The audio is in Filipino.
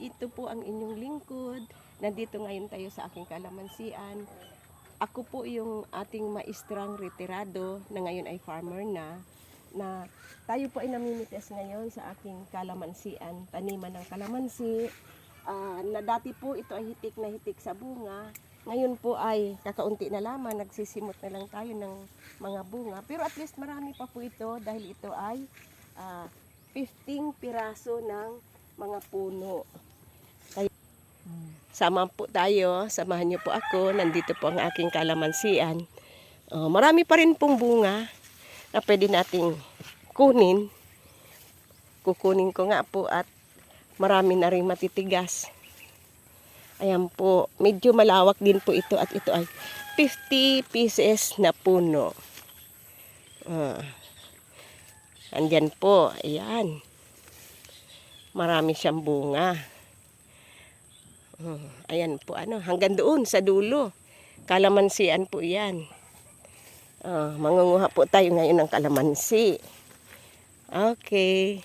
ito po ang inyong lingkod. Nandito ngayon tayo sa aking kalamansian. Ako po yung ating maestrang retirado na ngayon ay farmer na na tayo po ay namimitas ngayon sa aking kalamansian, taniman ng kalamansi. Ah, na dati po ito ay hitik na hitik sa bunga. Ngayon po ay kakaunti na lamang, nagsisimot na lang tayo ng mga bunga. Pero at least marami pa po ito dahil ito ay ah, 15 piraso ng mga puno. Kaya, sama po tayo, samahan niyo po ako. Nandito po ang aking kalamansian. Oh, marami pa rin pong bunga na pwede nating kunin. Kukunin ko nga po at marami na rin matitigas. Ayan po, medyo malawak din po ito at ito ay 50 pieces na puno. Ah. Andyan po, ayan. Marami siyang bunga. Hmm, ayan po, ano, hanggang doon sa dulo. Kalamansian po yan. Ah, mangunguha po tayo ngayon ng kalamansi. Okay.